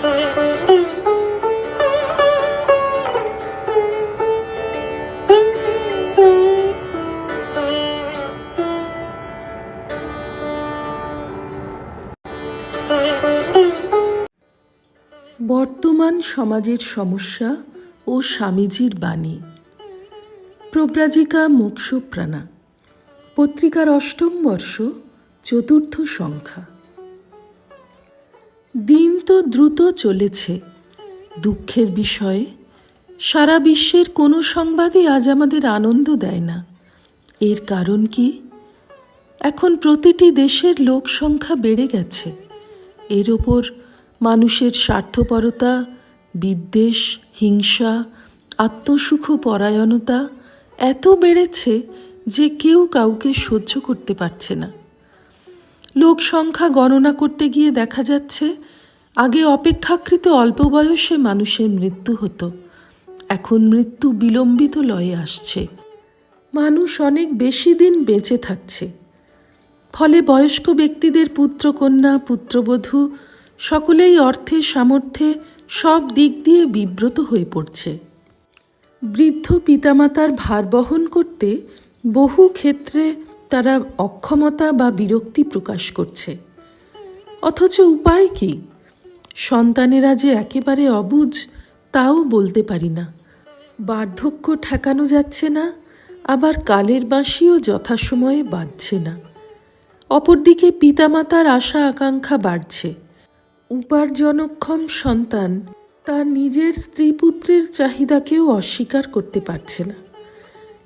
বর্তমান সমাজের সমস্যা ও স্বামীজির বাণী। প্রব্রাজিকা মোক্ষপ্রাণা পত্রিকার অষ্টম বর্ষ চতুর্থ সংখ্যা। দিন দ্রুত চলেছে। দুঃখের বিষয়ে, সারা বিশ্বের কোনো সংবাদই আজ আমাদের আনন্দ দেয় না। এর কারণ কি? এখন প্রতিটি দেশের লোক সংখ্যা বেড়ে গেছে। এর ওপর মানুষের স্বার্থপরতা, বিদ্বেষ, হিংসা, আত্মসুখ পরায়ণতা এত বেড়েছে যে কেউ কাউকে সহ্য করতে পারছে না। লোক সংখ্যা গণনা করতে গিয়ে দেখা যাচ্ছে আগে অপেক্ষাকৃত অল্প বয়সে মানুষের মৃত্যু হতো। এখন মৃত্যু বিলম্বিত লয়ে আসছে। মানুষ অনেক বেশি দিন বেঁচে থাকছে। ফলে বয়স্ক ব্যক্তিদের পুত্রকন্যা, পুত্রবধূ সকলেই অর্থে সামর্থ্যে সব দিক দিয়ে বিব্রত হয়ে পড়ছে। বৃদ্ধ পিতামাতার ভার বহন করতে বহু ক্ষেত্রে তারা অক্ষমতা বা বিরক্তি প্রকাশ করছে। অথচ উপায় কি? সন্তানেরা যে একেবারে অবুঝ তাও বলতে পারি না। বার্ধক্য ঠেকানো যাচ্ছে না, আবার কালের বাঁশিও যথাসময়ে বাজছে না। অপরদিকে পিতামাতার আশা আকাঙ্ক্ষা বাড়ছে। উপার্জনক্ষম সন্তান তার নিজের স্ত্রী পুত্রের চাহিদাকেও অস্বীকার করতে পারছে না।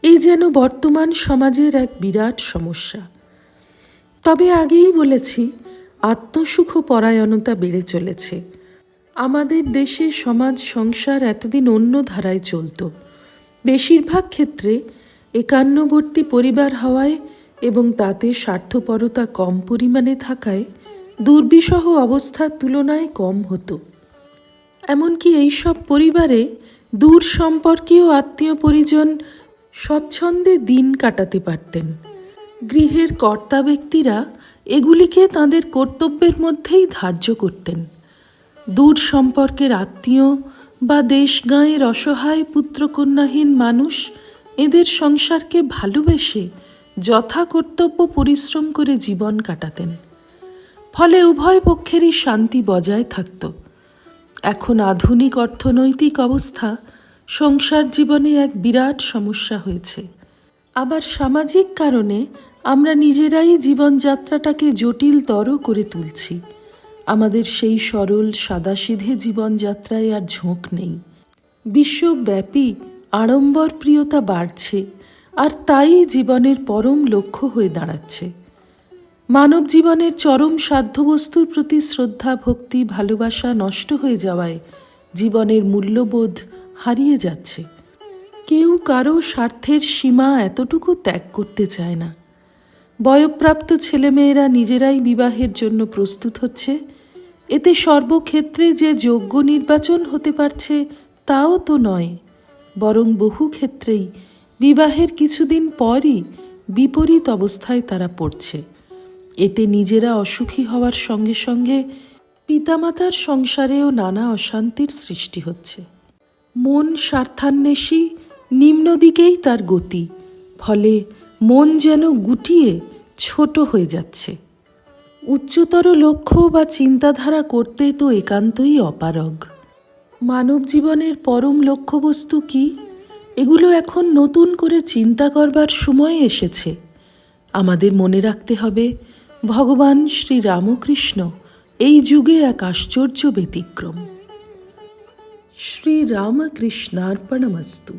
এই যেন বর্তমান সমাজের এক বিরাট সমস্যা। তবে আগেই বলেছি আত্মসুখ পরায়ণতা বেড়ে চলেছে। আমাদের দেশে সমাজ সংসার এতদিন অন্য ধারায় চলত। বেশিরভাগ ক্ষেত্রে একান্নবর্তী পরিবার হওয়ায় এবং তাতে স্বার্থপরতা কম পরিমাণে থাকায় দুর্বিষহ অবস্থার তুলনায় কম হতো। এমনকি এইসব পরিবারে দূর সম্পর্কীয় আত্মীয় পরিজন স্বচ্ছন্দে দিন কাটাতে পারতেন। গৃহের কর্তা ব্যক্তিরা এগুলিকে তাদের কর্তব্যের মধ্যেই ধার্য করতেন। দূর সম্পর্কের আত্মীয় বা দেশ গাঁয়ের অসহায় পুত্রকন্যাহীন মানুষ এদের সংসারকে ভালোবেসে যথা কর্তব্য পরিশ্রম করে জীবন কাটাতেন। ফলে উভয় পক্ষেরই শান্তি বজায় থাকত। এখন আধুনিক অর্থনৈতিক অবস্থা সংসার জীবনে এক বিরাট সমস্যা হয়েছে। আবার সামাজিক কারণে আমরা নিজেরাই জীবনযাত্রাটাকে জটিলতর করে তুলছি। আমাদের সেই সরল, সাদাসিধে জীবনযাত্রায় আর ঝোঁক নেই। বিশ্বব্যাপী আড়ম্বর প্রিয়তা বাড়ছে আর তাই জীবনের পরম লক্ষ্য হয়ে দাঁড়াচ্ছে। মানব জীবনের চরম সাধ্যবস্তুর প্রতি শ্রদ্ধা, ভক্তি, ভালোবাসা নষ্ট হয়ে যাওয়ায় জীবনের মূল্যবোধ হারিয়ে যাচ্ছে। কেউ কারও স্বার্থের সীমা এতটুকু ত্যাগ করতে চায় না। বয়প্রাপ্ত ছেলেমেয়েরা নিজেরাই বিবাহের জন্য প্রস্তুত হচ্ছে। এতে সর্বক্ষেত্রে যে যোগ্য নির্বাচন হতে পারছে, তাও তো নয়। বরং বহু ক্ষেত্রেই বিবাহের কিছুদিন পরই বিপরীত অবস্থায় তারা পড়ছে। এতে নিজেরা অসুখী হওয়ার সঙ্গে সঙ্গে পিতামাতার সংসারেও নানা অশান্তির সৃষ্টি হচ্ছে। মন স্বার্থান্বেষী নিম্ন দিকেই তার গতি, ফলে মন যেন গুটিয়ে ছোট হয়ে যাচ্ছে। উচ্চতর লক্ষ্য বা চিন্তাধারা করতে তো একান্তই অপারগ। মানব জীবনের পরম লক্ষ্যবস্তু কি? এগুলো এখন নতুন করে চিন্তা করবার সময় এসেছে। আমাদের মনে রাখতে হবে, ভগবান শ্রী রামকৃষ্ণ এই যুগে এক আশ্চর্য ব্যতিক্রম। শ্রী রামকৃষ্ণার্পণমস্তু